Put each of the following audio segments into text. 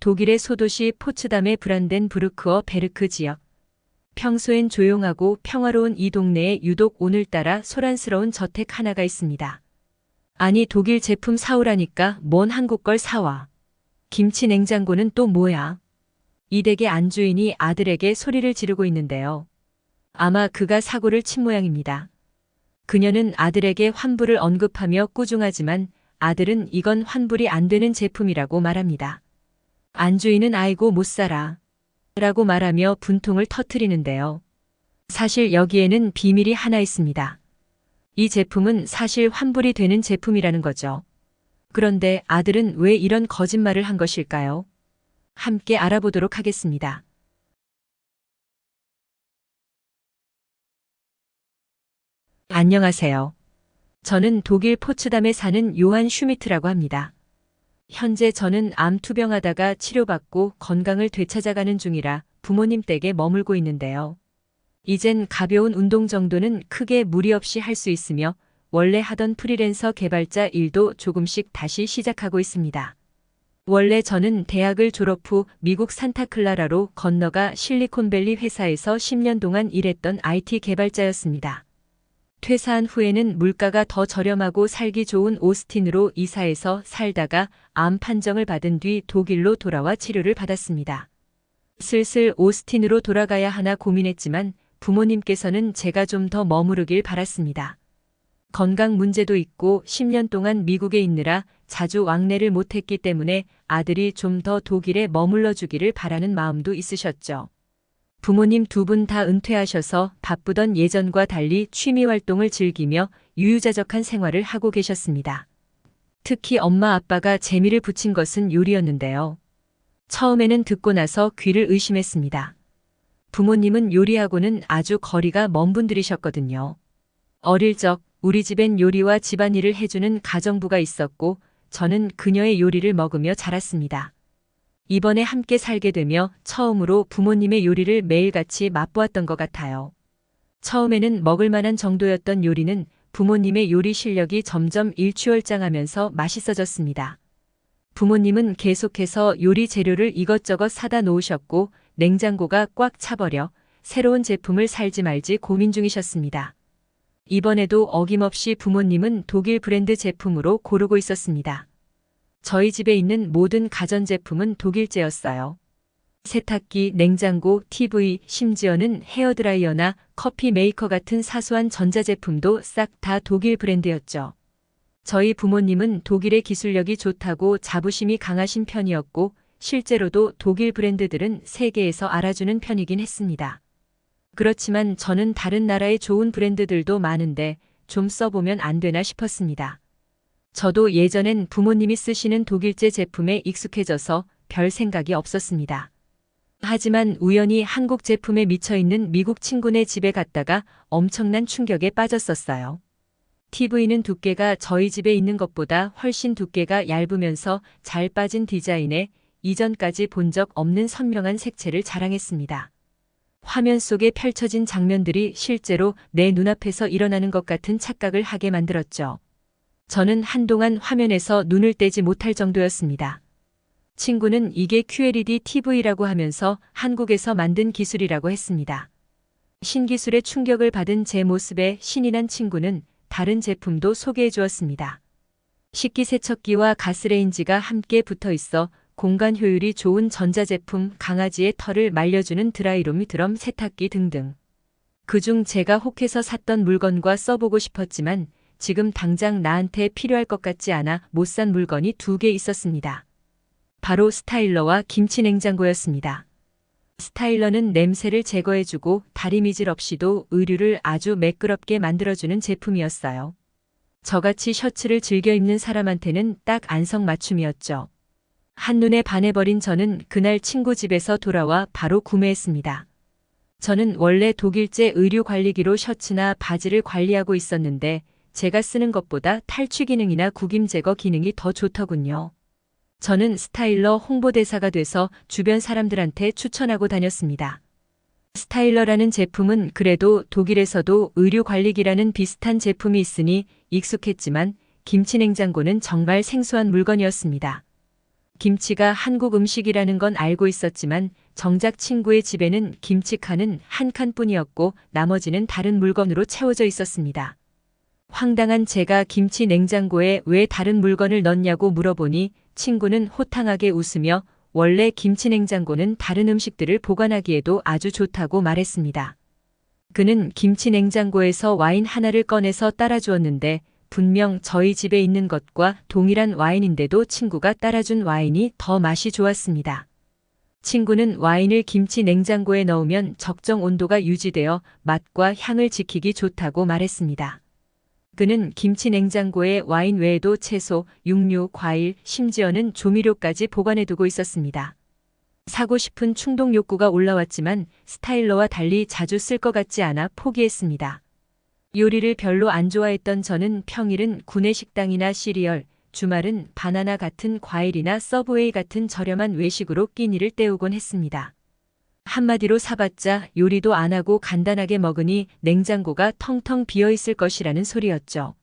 독일의 소도시 포츠담에 브란덴 부르크어 베르크 지역. 평소엔 조용하고 평화로운 이 동네에 유독 오늘따라 소란스러운 저택 하나가 있습니다. 아니 독일 제품 사오라니까 뭔 한국 걸 사와. 김치 냉장고는 또 뭐야? 이 댁의 안주인이 아들에게 소리를 지르고 있는데요. 아마 그가 사고를 친 모양입니다. 그녀는 아들에게 환불을 언급하며 꾸중하지만 아들은 이건 환불이 안 되는 제품이라고 말합니다. 안주인은 아이고 못 살아. 라고 말하며 분통을 터트리는데요. 사실 여기에는 비밀이 하나 있습니다. 이 제품은 사실 환불이 되는 제품이라는 거죠. 그런데 아들은 왜 이런 거짓말을 한 것일까요? 함께 알아보도록 하겠습니다. 안녕하세요. 저는 독일 포츠담에 사는 요한 슈미트라고 합니다. 현재 저는 암 투병하다가 치료받고 건강을 되찾아가는 중이라 부모님 댁에 머물고 있는데요. 이젠 가벼운 운동 정도는 크게 무리 없이 할 수 있으며 원래 하던 프리랜서 개발자 일도 조금씩 다시 시작하고 있습니다. 원래 저는 대학을 졸업 후 미국 산타클라라로 건너가 실리콘밸리 회사에서 10년 동안 일했던 IT 개발자였습니다. 퇴사한 후에는 물가가 더 저렴하고 살기 좋은 오스틴으로 이사해서 살다가 암 판정을 받은 뒤 독일로 돌아와 치료를 받았습니다. 슬슬 오스틴으로 돌아가야 하나 고민했지만 부모님께서는 제가 좀 더 머무르길 바랐습니다. 건강 문제도 있고 10년 동안 미국에 있느라 자주 왕래를 못했기 때문에 아들이 좀 더 독일에 머물러 주기를 바라는 마음도 있으셨죠. 부모님 두 분 다 은퇴하셔서 바쁘던 예전과 달리 취미 활동을 즐기며 유유자적한 생활을 하고 계셨습니다. 특히 엄마 아빠가 재미를 붙인 것은 요리였는데요. 처음에는 듣고 나서 귀를 의심했습니다. 부모님은 요리하고는 아주 거리가 먼 분들이셨거든요. 어릴 적 우리 집엔 요리와 집안일을 해주는 가정부가 있었고 저는 그녀의 요리를 먹으며 자랐습니다. 이번에 함께 살게 되며 처음으로 부모님의 요리를 매일같이 맛보았던 것 같아요. 처음에는 먹을 만한 정도였던 요리는 부모님의 요리 실력이 점점 일취월장하면서 맛있어졌습니다. 부모님은 계속해서 요리 재료를 이것저것 사다 놓으셨고 냉장고가 꽉 차버려 새로운 제품을 살지 말지 고민 중이셨습니다. 이번에도 어김없이 부모님은 독일 브랜드 제품으로 고르고 있었습니다. 저희 집에 있는 모든 가전제품은 독일제였어요. 세탁기, 냉장고, TV, 심지어는 헤어드라이어나 커피 메이커 같은 사소한 전자제품도 싹 다 독일 브랜드였죠. 저희 부모님은 독일의 기술력이 좋다고 자부심이 강하신 편이었고 실제로도 독일 브랜드들은 세계에서 알아주는 편이긴 했습니다. 그렇지만 저는 다른 나라의 좋은 브랜드들도 많은데 좀 써보면 안 되나 싶었습니다. 저도 예전엔 부모님이 쓰시는 독일제 제품에 익숙해져서 별 생각이 없었습니다. 하지만 우연히 한국 제품에 미쳐 있는 미국 친구네 집에 갔다가 엄청난 충격에 빠졌었어요. TV는 두께가 저희 집에 있는 것보다 훨씬 두께가 얇으면서 잘 빠진 디자인에 이전까지 본 적 없는 선명한 색채를 자랑했습니다. 화면 속에 펼쳐진 장면들이 실제로 내 눈앞에서 일어나는 것 같은 착각을 하게 만들었죠. 저는 한동안 화면에서 눈을 떼지 못할 정도였습니다. 친구는 이게 QLED TV라고 하면서 한국에서 만든 기술이라고 했습니다. 신기술에 충격을 받은 제 모습에 신이 난 친구는 다른 제품도 소개해 주었습니다. 식기세척기와 가스레인지가 함께 붙어 있어 공간 효율이 좋은 전자제품 강아지의 털을 말려주는 드라이로미 드럼 세탁기 등등. 그중 제가 혹해서 샀던 물건과 써보고 싶었지만 지금 당장 나한테 필요할 것 같지 않아 못 산 물건이 두 개 있었습니다. 바로 스타일러와 김치 냉장고였습니다. 스타일러는 냄새를 제거해주고 다리미질 없이도 의류를 아주 매끄럽게 만들어주는 제품이었어요. 저같이 셔츠를 즐겨 입는 사람한테는 딱 안성맞춤이었죠. 한눈에 반해버린 저는 그날 친구 집에서 돌아와 바로 구매했습니다. 저는 원래 독일제 의류 관리기로 셔츠나 바지를 관리하고 있었는데 제가 쓰는 것보다 탈취 기능이나 구김 제거 기능이 더 좋더군요. 저는 스타일러 홍보대사가 돼서 주변 사람들한테 추천하고 다녔습니다. 스타일러라는 제품은 그래도 독일에서도 의류 관리기라는 비슷한 제품이 있으니 익숙했지만 김치냉장고는 정말 생소한 물건이었습니다. 김치가 한국 음식이라는 건 알고 있었지만 정작 친구의 집에는 김치칸은 한 칸뿐이었고 나머지는 다른 물건으로 채워져 있었습니다. 황당한 제가 김치 냉장고에 왜 다른 물건을 넣냐고 물어보니 친구는 호탕하게 웃으며 원래 김치 냉장고는 다른 음식들을 보관하기에도 아주 좋다고 말했습니다. 그는 김치 냉장고에서 와인 하나를 꺼내서 따라주었는데 분명 저희 집에 있는 것과 동일한 와인인데도 친구가 따라준 와인이 더 맛이 좋았습니다. 친구는 와인을 김치 냉장고에 넣으면 적정 온도가 유지되어 맛과 향을 지키기 좋다고 말했습니다. 그는 김치 냉장고에 와인 외에도 채소, 육류, 과일, 심지어는 조미료까지 보관해두고 있었습니다. 사고 싶은 충동 욕구가 올라왔지만 스타일러와 달리 자주 쓸 것 같지 않아 포기했습니다. 요리를 별로 안 좋아했던 저는 평일은 구내 식당이나 시리얼, 주말은 바나나 같은 과일이나 서브웨이 같은 저렴한 외식으로 끼니를 때우곤 했습니다. 한마디로 사봤자 요리도 안 하고 간단하게 먹으니 냉장고가 텅텅 비어 있을 것이라는 소리였죠.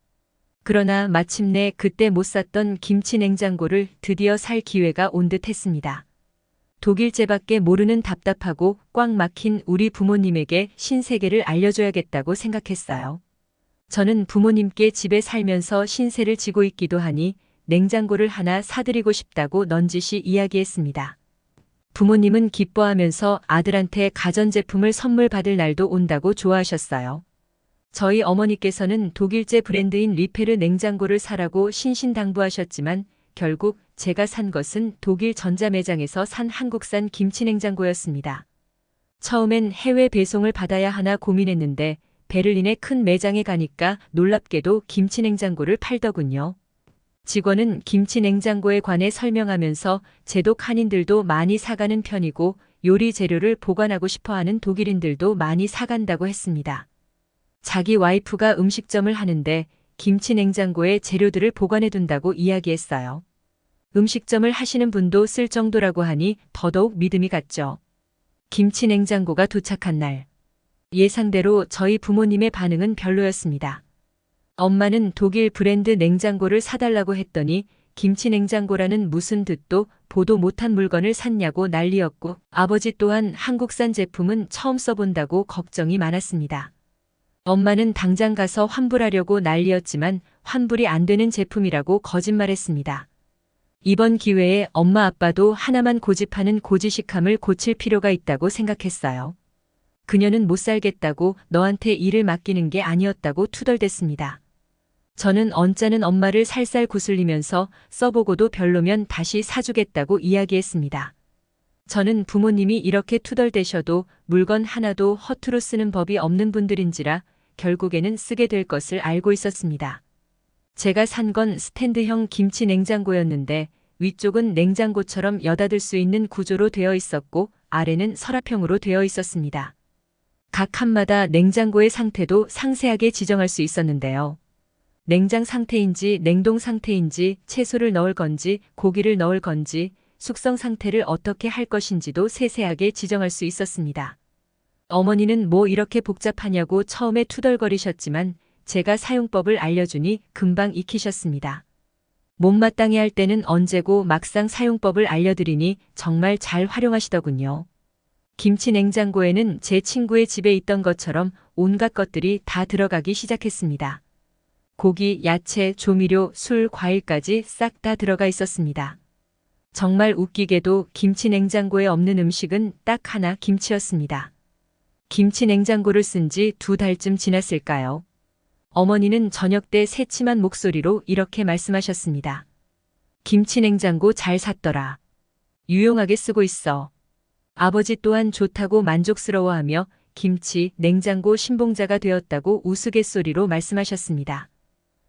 그러나 마침내 그때 못 샀던 김치 냉장고를 드디어 살 기회가 온 듯 했습니다. 독일제밖에 모르는 답답하고 꽉 막힌 우리 부모님에게 신세계를 알려줘야겠다고 생각했어요. 저는 부모님께 집에 살면서 신세를 지고 있기도 하니 냉장고를 하나 사드리고 싶다고 넌지시 이야기했습니다. 부모님은 기뻐하면서 아들한테 가전제품을 선물 받을 날도 온다고 좋아하셨어요. 저희 어머니께서는 독일제 브랜드인 리페르 냉장고를 사라고 신신당부하셨지만 결국 제가 산 것은 독일 전자매장에서 산 한국산 김치냉장고였습니다. 처음엔 해외 배송을 받아야 하나 고민했는데 베를린의 큰 매장에 가니까 놀랍게도 김치냉장고를 팔더군요. 직원은 김치 냉장고에 관해 설명하면서 제독 한인들도 많이 사가는 편이고 요리 재료를 보관하고 싶어 하는 독일인들도 많이 사간다고 했습니다. 자기 와이프가 음식점을 하는데 김치 냉장고에 재료들을 보관해 둔다고 이야기했어요. 음식점을 하시는 분도 쓸 정도라고 하니 더더욱 믿음이 갔죠. 김치 냉장고가 도착한 날. 예상대로 저희 부모님의 반응은 별로였습니다. 엄마는 독일 브랜드 냉장고를 사달라고 했더니 김치 냉장고라는 무슨 듣도 보도 못한 물건을 샀냐고 난리였고 아버지 또한 한국산 제품은 처음 써본다고 걱정이 많았습니다. 엄마는 당장 가서 환불하려고 난리였지만 환불이 안 되는 제품이라고 거짓말했습니다. 이번 기회에 엄마 아빠도 하나만 고집하는 고지식함을 고칠 필요가 있다고 생각했어요. 그녀는 못 살겠다고 너한테 일을 맡기는 게 아니었다고 투덜댔습니다. 저는 언짢은 엄마를 살살 구슬리면서 써보고도 별로면 다시 사주겠다고 이야기했습니다. 저는 부모님이 이렇게 투덜대셔도 물건 하나도 허투루 쓰는 법이 없는 분들인지라 결국에는 쓰게 될 것을 알고 있었습니다. 제가 산 건 스탠드형 김치 냉장고였는데 위쪽은 냉장고처럼 여닫을 수 있는 구조로 되어 있었고 아래는 서랍형으로 되어 있었습니다. 각 칸마다 냉장고의 상태도 상세하게 지정할 수 있었는데요. 냉장 상태인지 냉동 상태인지 채소를 넣을 건지 고기를 넣을 건지 숙성 상태를 어떻게 할 것인지도 세세하게 지정할 수 있었습니다. 어머니는 뭐 이렇게 복잡하냐고 처음에 투덜거리셨지만 제가 사용법을 알려주니 금방 익히셨습니다. 못마땅해 할 때는 언제고 막상 사용법을 알려드리니 정말 잘 활용하시더군요. 김치 냉장고에는 제 친구의 집에 있던 것처럼 온갖 것들이 다 들어가기 시작했습니다. 고기, 야채, 조미료, 술, 과일까지 싹 다 들어가 있었습니다. 정말 웃기게도 김치 냉장고에 없는 음식은 딱 하나 김치였습니다. 김치 냉장고를 쓴 지 두 달쯤 지났을까요? 어머니는 저녁 때 새침한 목소리로 이렇게 말씀하셨습니다. 김치 냉장고 잘 샀더라. 유용하게 쓰고 있어. 아버지 또한 좋다고 만족스러워하며 김치 냉장고 신봉자가 되었다고 우스갯소리로 말씀하셨습니다.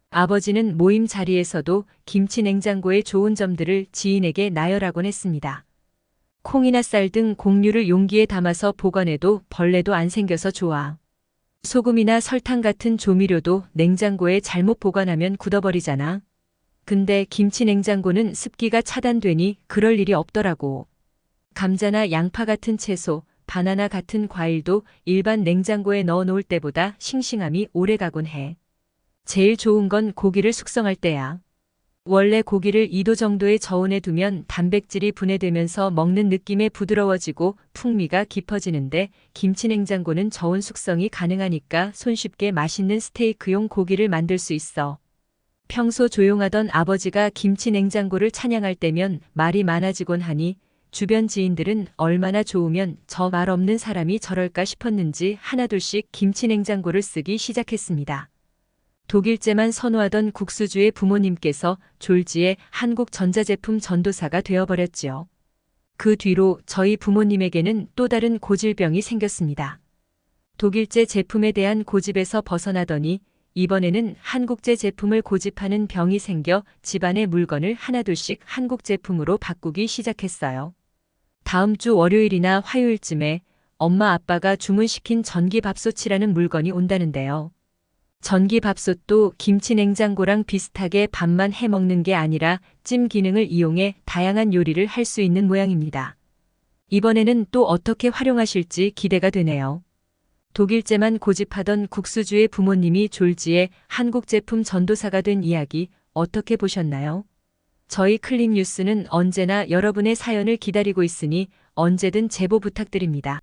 아버지는 모임 자리에서도 김치 냉장고의 좋은 점들을 지인에게 나열하곤 했습니다. 콩이나 쌀 등 곡류를 용기에 담아서 보관해도 벌레도 안 생겨서 좋아. 소금이나 설탕 같은 조미료도 냉장고에 잘못 보관하면 굳어버리잖아. 근데 김치 냉장고는 습기가 차단되니 그럴 일이 없더라고. 감자나 양파 같은 채소, 바나나 같은 과일도 일반 냉장고에 넣어 놓을 때보다 싱싱함이 오래 가곤 해. 제일 좋은 건 고기를 숙성할 때야. 원래 고기를 2도 정도의 저온에 두면 단백질이 분해되면서 먹는 느낌에 부드러워지고 풍미가 깊어지는데 김치 냉장고는 저온 숙성이 가능하니까 손쉽게 맛있는 스테이크용 고기를 만들 수 있어. 평소 조용하던 아버지가 김치 냉장고를 찬양할 때면 말이 많아지곤 하니 주변 지인들은 얼마나 좋으면 저 말 없는 사람이 저럴까 싶었는지 하나둘씩 김치 냉장고를 쓰기 시작했습니다. 독일제만 선호하던 국수주의 부모님께서 졸지에 한국 전자제품 전도사가 되어버렸지요. 그 뒤로 저희 부모님에게는 또 다른 고질병이 생겼습니다. 독일제 제품에 대한 고집에서 벗어나더니 이번에는 한국제 제품을 고집하는 병이 생겨 집안의 물건을 하나둘씩 한국 제품으로 바꾸기 시작했어요. 다음 주 월요일이나 화요일쯤에 엄마 아빠가 주문시킨 전기밥솥이라는 물건이 온다는데요. 전기밥솥도 김치 냉장고랑 비슷하게 밥만 해 먹는 게 아니라 찜 기능을 이용해 다양한 요리를 할 수 있는 모양입니다. 이번에는 또 어떻게 활용하실지 기대가 되네요. 독일제만 고집하던 국수주의 부모님이 졸지에 한국 제품 전도사가 된 이야기 어떻게 보셨나요? 저희 클릭 뉴스는 언제나 여러분의 사연을 기다리고 있으니 언제든 제보 부탁드립니다.